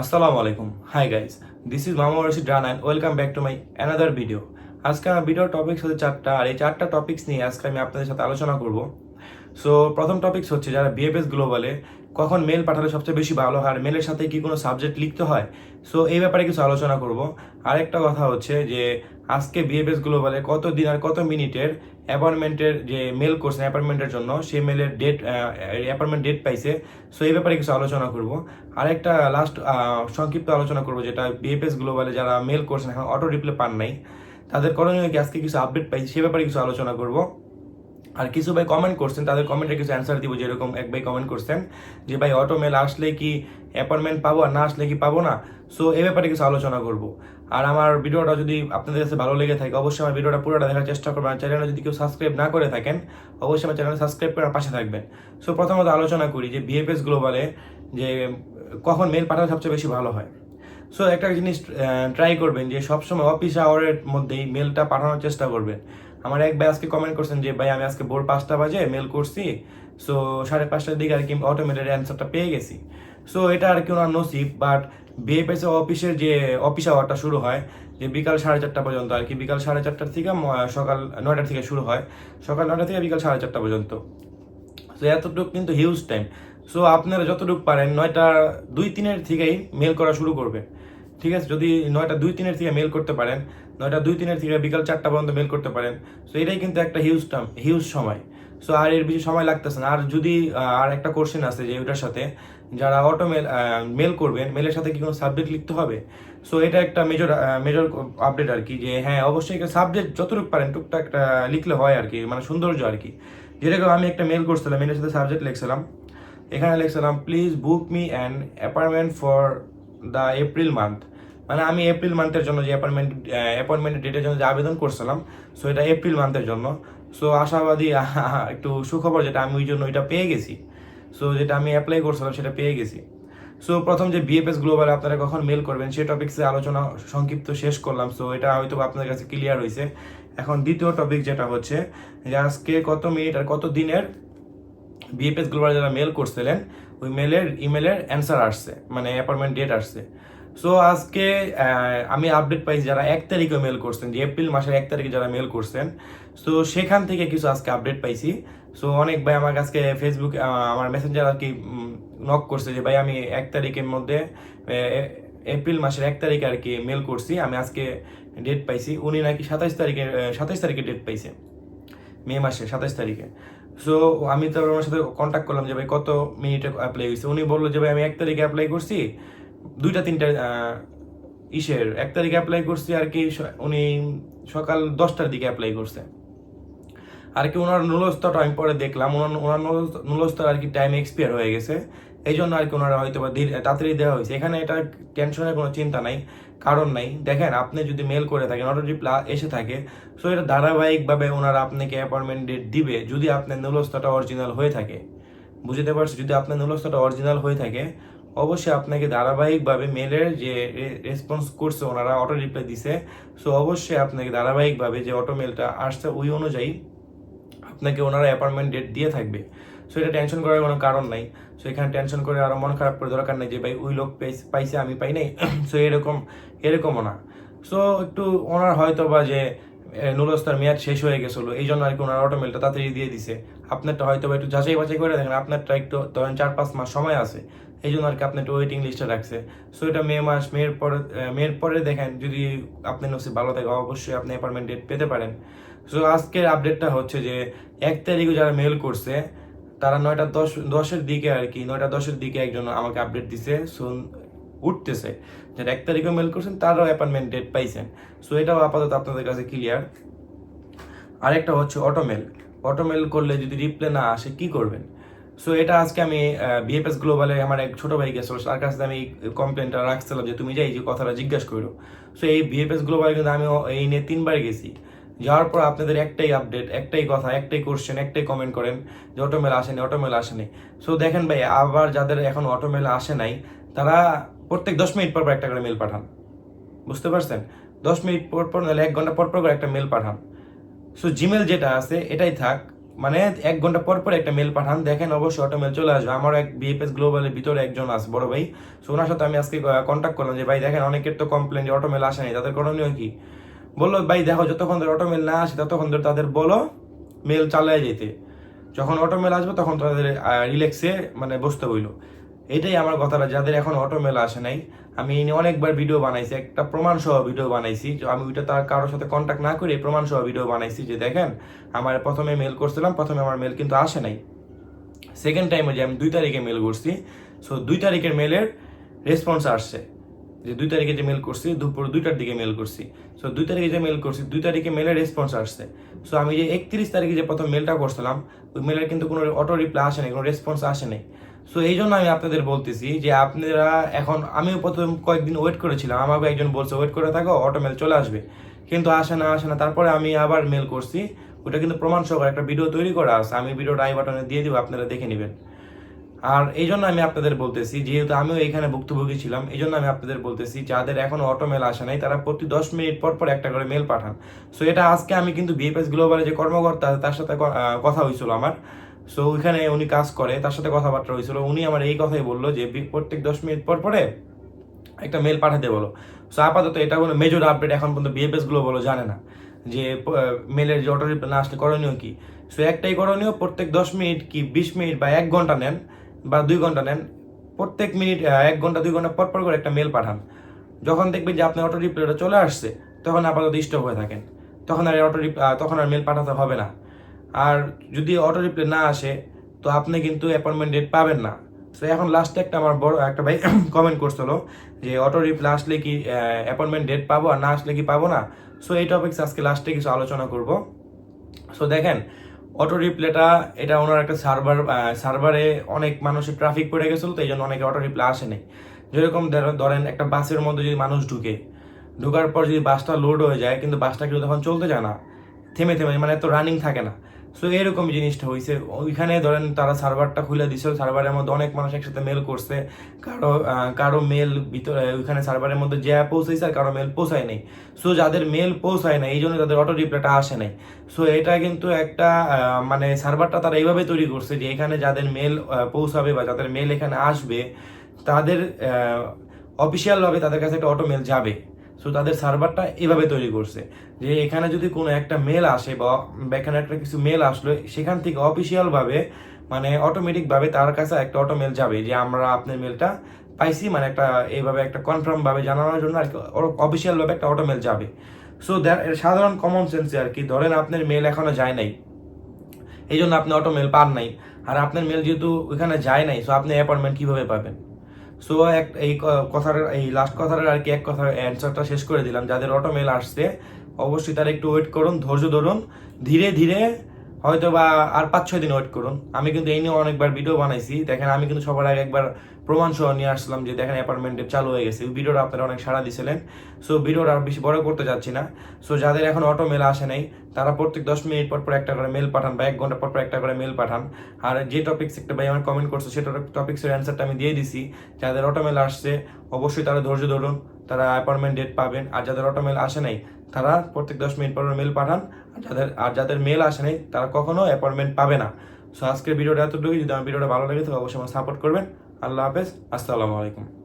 আসসালামু আলাইকুম। High guys this is Mama Rashid run and welcome back to my another video আজকে আমার video topics হচ্ছে চারটা, আর এই চারটা টপিক্স নিয়ে আজকে আমি আপনাদের সাথে আলোচনা করব। সো প্রথম টপিক্স হচ্ছে যারা বিএফএস গ্লোবালে কখন মেল পাঠালে সবচেয়ে বেশি ভালো হয়, আর মেলের সাথে কি কোনো সাবজেক্ট লিখতে হয়? সো এই ব্যাপারে কিছু আলোচনা করব। আরেকটা কথা হচ্ছে যে, আজকে বিএফএস গ্লোবালে কত দিন আর কত মিনিটের অ্যাপয়েন্টমেন্টের যে মেল করছেন অ্যাপয়েন্টমেন্টের জন্য, সেই মেলের ডেট অ্যাপয়েন্টমেন্ট ডেট পাইছে। সো এই ব্যাপারে কিছু আলোচনা করব। আরেকটা লাস্ট সংক্ষিপ্ত আলোচনা করব, যেটা বিএফএস গ্লোবালে যারা মেল করছেন, এখন অটো রিপ্লে পান নাই, তাদের করণীয় কি? আজকে কিছু আপডেট পাইছে সে ব্যাপারে কিছু আলোচনা করব। আর কিছু ভাই কমেন্ট করছেন, তাদের কমেন্টে কিছু অ্যান্সার দিব যেরকম এক ভাই কমেন্ট করছেন যে, ভাই অটো মেল আসলে কি অ্যাপয়েন্টমেন্ট পাবো আর না আসলে কি পাবো না? সো এ ব্যাপারে কিছু আলোচনা করব। আর আমার ভিডিওটা যদি আপনাদের কাছে ভালো লেগে থাকে, অবশ্যই আমার ভিডিওটা পুরোটা দেখার চেষ্টা করবেন। আর চ্যানেলে যদি কেউ সাবস্ক্রাইব না করে থাকেন, অবশ্যই আমার চ্যানেলে সাবস্ক্রাইব করে পাশে থাকবেন। সো প্রথমত আলোচনা করি যে বিএফএস গ্লোবালে যে, কখন মেল পাঠালে সবচেয়ে বেশি ভালো হয়। সো একটা জিনিস ট্রাই করবেন যে, সবসময় অফিস আওয়ারের মধ্যেই মেলটা পাঠানোর চেষ্টা করবেন। আমার এক ভাই আজকে কমেন্ট করছেন যে, ভাই, আমি আজকে ভোর পাঁচটা বাজে মেল করছি সো সাড়ে পাঁচটার দিকে আর কি অটোমেটেড অ্যান্সারটা পেয়ে গেছি। সো এটা আর কি ওনার নসিব বাট বিএফএস অফিসের যে অফিস আওয়ারটা শুরু হয়, যে বিকাল সাড়ে চারটা পর্যন্ত আর কি, বিকাল সাড়ে চারটার থেকে সকাল নয়টার থেকে শুরু হয়, সকাল নয়টা থেকে বিকাল সাড়ে চারটা পর্যন্ত। সো এতটুকু কিন্তু হিউজ টাইম সো আপনারা যতটুকু পারেন, নয়টা দুই তিনের থেকেই মেল করা শুরু করবে ঠিক আছে? যদি নয়টা দুই তিনের থেকে মেল করতে পারেন নয়টা দুই তিনের থেকে বিকাল চারটা পর্যন্ত মেল করতে পারেন। সো এটাই কিন্তু একটা হিউজ টাইম হিউজ সময়। সো আর এর বেশি সময় লাগতেছে না। আর যদি আর একটা কোশ্চেন আছে যে ওটার সাথে, যারা অটো মেল মেল করবেন মেলের সাথে কি কোনো সাবজেক্ট লিখতে হবে? সো এটা একটা মেজর মেজর আপডেট আর কি যে হ্যাঁ অবশ্যই সাবজেক্ট যতটুকু পারেন, টুকটাক একটা লিখলে হয় আর কি মানে সৌন্দর্য আর কি। যেরকম আমি একটা মেল করছিলাম মেলের সাথে সাবজেক্ট লিখছিলাম। এখানে লিখছিলাম please book me an appointment for the April month মানে আমি এপ্রিল মান্থের জন্য যে অ্যাপয়েন্টমেন্ট অ্যাপয়েন্টমেন্টের ডেটের জন্য যে আবেদন করছিলাম সো এটা এপ্রিল মান্থের জন্য। সো আশাবাদী, একটু সুখবর যেটা আমি ওই জন্য ওইটা পেয়ে গেছি। সো যেটা আমি অ্যাপ্লাই করছিলাম সেটা পেয়ে গেছি। সো প্রথম যে বিএফএস গ্লোবাল আপনারা কখন মেল করবেন সেই টপিক্সে আলোচনা সংক্ষিপ্ত শেষ করলাম। সো এটা হয়তো আপনাদের কাছে ক্লিয়ার হয়েছে। এখন দ্বিতীয় টপিক যেটা হচ্ছে, যে আজকে কত মিনিট আর কত দিনের বিএফএস গ্লোবাল যারা মেল করছিলেন, ওই মেলের ইমেলের অ্যান্সার আসছে মানে অ্যাপয়েন্টমেন্ট ডেট আসছে। সো আজকে আমি আপডেট পাইছি যারা এক তারিখে মেল করছেন, যে এপ্রিল মাসের এক তারিখে যারা মেল করছেন। সো সেখান থেকে কিছু আজকে আপডেট পাইছি। সো অনেক ভাই আমার কাছে ফেসবুক আমার মেসেঞ্জার আর কি নক করছে যে, ভাই, আমি এক তারিখের মধ্যে এপ্রিল মাসের এক তারিখে আর কি মেল করছি। আমি আজকে ডেট পাইছি। উনি নাকি সাতাইশ তারিখে সাতাইশ তারিখে ডেট পাইছে। মে মাসে সাতাইশ তারিখে। সো আমি তো ওনার সাথে কন্ট্যাক্ট করলাম যে, ভাই, কত মিনিটে অ্যাপ্লাই হয়েছে উনি বলল যে, ভাই, আমি এক তারিখে অ্যাপ্লাই করছি। দুইটা, তিনটা ইসের। এক তারিখে অ্যাপ্লাই করছি আর কি উনি সকাল দশটার দিকে অ্যাপ্লাই করছে। আর কি ওনার নুলস্তটা আমি পরে দেখলাম। ওনার ওনার নুলস্ত- নুলস্তর আর কি টাইম এক্সপায়ার হয়ে গেছে। এই জন্য আর কি ওনারা হয়তো বা তাড়াতাড়ি দেওয়া হয়েছে। এখানে এটা টেনশনের কোনো চিন্তা নাই, কারণ নাই। দেখেন, আপনি যদি মেল করে থাকেন অটো রিপ্লা এসে থাকে সো এটা ধারাবাহিকভাবে ওনারা আপনাকে অ্যাপয়েন্টমেন্ট ডেট দিবে যদি আপনার নুলস্তটা অরিজিনাল হয়ে থাকে। বুঝতে পারছি যদি আপনার নুলস্তটা অরিজিনাল হয়ে থাকে অবশ্যই আপনাকে ধারাবাহিকভাবে মেলের যে রেসপন্স করছে ওনারা অটো রিপ্লাই দিছে। সো অবশ্যই আপনাকে ধারাবাহিকভাবে যে অটো মেলটা আসছে, ওই অনুযায়ী আপনাকে ওনারা অ্যাপয়েন্টমেন্ট ডেট দিয়ে থাকবে। সো এটা টেনশন করার কোনো কারণ নাই। সো এখানে টেনশন করে আরও মন খারাপ করে দরকার নেই যে, ভাই, ওই লোক পাইছে- আমি পাই নাই? সো এরকম, এরকমও না। সো একটু ওনার হয়তো বা যে নুলস্তার মেয়াদ শেষ হয়ে গেছিল, এই জন্য আর কি ওনার অটোমেলটা তাড়াতাড়ি দিয়ে দিছে। আপনারটা হয়তো বা একটু যাচাই বাছাই করে দেখেন, আপনারটা একটু ধরেন চার পাঁচ মাস সময় আছে। এই জন্য আর কি আপনি একটু ওয়েটিং লিস্টে রাখছে। সো এটা মে মাস মেয়ের পরে মেয়ের পরে দেখেন, যদি আপনার নসিব ভালো থাকে, অবশ্যই আপনি অ্যাপয়েন্টমেন্ট ডেট পেতে পারেন। সো আজকের আপডেটটা হচ্ছে যে, এক তারিখে যারা মেল করছে, তারা নয়টা দশ, দশের দিকে আর কি নয়টা দশের দিকে একজন আমাকে আপডেট দিছে সো উঠতেছে। যারা এক তারিখে মেল করছেন, তারাও অ্যাপয়েন্টমেন্ট ডেট পাইছেন। সো এটাও আপাতত আপনাদের কাছে ক্লিয়ার আরেকটা হচ্ছে অটোমেল অটোমেল করলে যদি রিপ্লে না আসে, কি করবেন? সো এটা আজকে আমি বিএফএস গ্লোবালে আমার এক ছোট ভাই গেছিল, তার কাছে আমি কমপ্লেনটা রাখছিলাম যে, তুমি যাই যে কথাটা জিজ্ঞাসা করো। সো এই বিএফএস গ্লোবালে কিন্তু আমি এই নিয়ে তিনবার গেছি। যাওয়ার পর আপনাদের একটাই আপডেট একটাই কথা, একটাই কোশ্চেন একটাই কমেন্ট করেন যে, অটোমেল আসেনি অটোমেল আসেনি। সো দেখেন ভাই, আবার যাদের এখন অটোমেল আসে নাই, তারা প্রত্যেক দশ মিনিট পর পর একটা করে মেল পাঠান। বুঝতে পারছেন? দশ মিনিট পর পর, নাহলে এক ঘণ্টা পর পর করে একটা মেল পাঠান। সো জিমেল যেটা আছে, এটাই থাক। মানে এক ঘণ্টা পর পর একটা মেল পাঠান, দেখেন অবশ্যই অটো মেল চলে আসবে। আমার এক বিএফএস গ্লোবালের ভিতরে একজন আছে, বড় ভাই। সো ওনার সাথে আমি আজকে কন্ট্যাক্ট করলাম যে, ভাই, দেখেন অনেকের তো কমপ্লেন যে অটো মেল আসে আসেনি তাদের করণীয় কি? বলল, ভাই, দেখো, যতক্ষণ ধরে অটো মেল না আসে, ততক্ষণ ধরে তাদের বলো মেল চালায় যেতে। যখন অটো মেল আসবে, তখন তাদের রিল্যাক্সে মানে বসতে হইল। এটাই আমার কথাটা, যাদের এখন অটো মেল আসে নাই আমি অনেকবার ভিডিও বানাইছি, একটা প্রমাণ সহ ভিডিও বানাইছি আমি ওইটা তার কারোর সাথে কন্ট্যাক্ট না করে প্রমাণ সহ ভিডিও বানাইছি যে দেখেন, আমার প্রথমে মেল করছিলাম, প্রথমে আমার মেল কিন্তু আসে নাই। সেকেন্ড টাইমে যে আমি দুই তারিখে মেল করছি সো দুই তারিখের মেলের রেসপন্স আসছে। যে দুই তারিখে যে মেল করছি, দুপুর দুইটার দিকে মেল করছি। সো দুই তারিখে যে মেল করছি, দুই তারিখে মেলের রেসপন্স আসছে। সো আমি যে একত্রিশ তারিখে যে প্রথম মেলটা করছিলাম, ওই মেলের কিন্তু কোনো অটো রিপ্লাই আসে নাই, কোনো রেসপন্স আসে নাই। সো এই জন্য আমি আপনাদের বলতেছি যে আপনারা এখন, আমিও প্রথম কয়েকদিন ওয়েট করেছিলাম। আমাকে একজন বলছে ওয়েট করে থাকো অটো মেল চলে আসবে। কিন্তু আসে না আসে না। তারপরে আমি আবার মেল করছি। ওটা কিন্তু প্রমাণ সহকারে একটা ভিডিও তৈরি করা আছে। আমি ভিডিওটা আই বাটনে দিয়ে দিব, আপনারা দেখে নেবেন। আর এই জন্য আমি আপনাদের বলতেছি, যেহেতু আমিও এখানে ভুক্তভোগী ছিলাম, এই জন্য আমি আপনাদের বলতেছি, যাদের এখনও অটো মেল আসে নাই, তারা প্রতি দশ মিনিট পর পর একটা করে মেল পাঠান। সো এটা আজকে আমি কিন্তু বিএফএস গ্লোবালের যে কর্মকর্তা তার সাথে কথা হয়েছিল আমার। সো ওইখানে উনি কাজ করে, তার সাথে কথাবার্তা হয়েছিল। উনি আমার এই কথাই বলল যে প্রত্যেক দশ মিনিট পর পরে একটা মেল পাঠাতে বলো। সো আপাতত এটা কোনো মেজর আপডেট এখন পর্যন্ত বিএফএসগুলো বলো জানে না। যে মেলের যে অটো রিপ্লাই না আসলে করণীয় কি? সো একটাই করণীয়, প্রত্যেক দশ মিনিট কি বিশ মিনিট বা এক ঘণ্টা নেন বা দুই ঘণ্টা নেন, প্রত্যেক মিনিট এক ঘণ্টা, দুই ঘণ্টা পর পর করে একটা মেল পাঠান। যখন দেখবেন যে আপনার অটো রিপ্লাইটা চলে আসছে, তখন আপাতত স্টপ হয়ে থাকেন। তখন আর অটো তখন আর মেল পাঠাতে হবে না। আর যদি অটো রিপ্লে না আসে, তো আপনি কিন্তু অ্যাপয়েন্টমেন্ট ডেট পাবেন না। তো এখন লাস্টে একটা আমার বড় একটা ভাই কমেন্ট করছিল যে অটো রিপ্লে আসলে কি অ্যাপয়েন্টমেন্ট ডেট পাবো আর না আসলে কি পাবো না? সো এই টপিক্স আজকে লাস্টে কিছু আলোচনা করব। সো দেখেন অটো রিপ্লেটা এটা ওনার একটা সার্ভার সার্ভারে অনেক মানুষের ট্রাফিক পড়ে গেছিল, তো এই জন্য অনেকে অটো রিপ্লে আসে নাই। যেরকম ধর- ধরেন একটা বাসের মধ্যে যদি মানুষ ঢুকে, ঢোকার পর যদি বাসটা লোড হয়ে যায়, কিন্তু বাসটা কিন্তু তখন চলতে যায় না। থেমে থেমে মানে এত রানিং থাকে না। সো এরকম জিনিসটা হয়েছে ওইখানে ধরেন তারা সার্ভারটা খুলে দিছে, সার্ভারের মধ্যে অনেক মানুষ একসাথে মেল করছে। কারও কারও মেল ভিতরে, ওইখানে সার্ভারের মধ্যে যা পৌঁছাইছে আর কারও মেল পৌঁছায় নাই। সো যাদের মেল পৌঁছায় না এই জন্য তাদের অটো রিপ্লাইটা আসে নাই। সো এটা কিন্তু একটা মানে সার্ভারটা তারা এইভাবে তৈরি করছে যে এখানে যাদের মেল পৌঁছাবে বা যাদের মেল এখানে আসবে, তাদের অফিসিয়ালভাবে তাদের কাছে একটা অটো মেল যাবে। সো তাদের সার্ভারটা এভাবে তৈরি করছে যে এখানে যদি কোনো একটা মেল আসে বা এখানে একটা কিছু মেল আসলো, সেখান থেকে অফিসিয়ালভাবে মানে অটোমেটিকভাবে তার কাছে একটা অটো মেল যাবে যে আমরা আপনার মেলটা পাইছি মানে একটা এইভাবে একটা কনফার্ম ভাবে জানানোর জন্য আর কি অফিসিয়ালভাবে একটা অটো মেল যাবে। সো সাধারণ কমন সেন্সে আর কি ধরেন আপনার মেল এখনও যায় নাই এই জন্য আপনি অটো মেল পান নাই, আর আপনার মেল যেহেতু ওইখানে যায় নাই সো আপনি অ্যাপয়েন্টমেন্ট কীভাবে পাবেন? সো এক, এই কথার, এই লাস্ট কথার আর কি এক কথার অ্যান্সারটা শেষ করে দিলাম। যাদের অটোমেল আসছে, অবশ্যই তারা একটু ওয়েট করুন, ধৈর্য ধরুন। ধীরে ধীরে হয়তো বা আর পাঁচ, ছয় দিন ওয়েট করুন। আমি কিন্তু এই নিয়ে অনেকবার ভিডিও বানাইছি। দেখেন, আমি কিন্তু সবার আগে একবার প্রমাণ সহ নিয়ে আসলাম যে, দেখেন অ্যাপার্টমেন্টে চালু হয়ে গেছে। ভিডিওটা আপনারা অনেক সাড়া দিয়েছিলেন সো ভিডিওটা আর বেশি বড় করতে যাচ্ছি না। সো যাদের এখন অটো মেল আসে নাই, তারা প্রত্যেক দশ মিনিট পর পর একটা করে মেল পাঠান বা এক ঘণ্টা পর পর একটা করে মেল পাঠান। আর যে টপিক্স একটা ভাই আমার কমেন্ট করছে সেটা টপিক্সের অ্যান্সারটা আমি দিয়ে দিছি। যাদের অটো মেল আসছে, অবশ্যই তারা ধৈর্য ধরুন। তারা অ্যাপয়েন্টমেন্ট ডেট পাবেন। আর যাদের অটো মেল আসে নাই তারা প্রত্যেক দশ মিনিট পর মেল পাঠান, আর যাদের আর যাদের মেল আসে নাই, তারা কখনো অ্যাপয়েন্টমেন্ট পাবে না। সো আজকের ভিডিওটা এতটুকুই। যদি আমার ভিডিওটা ভালো লাগে তো অবশ্যই আমার সাপোর্ট করবেন। আল্লাহ হাফেজ। আসসালামু আলাইকুম।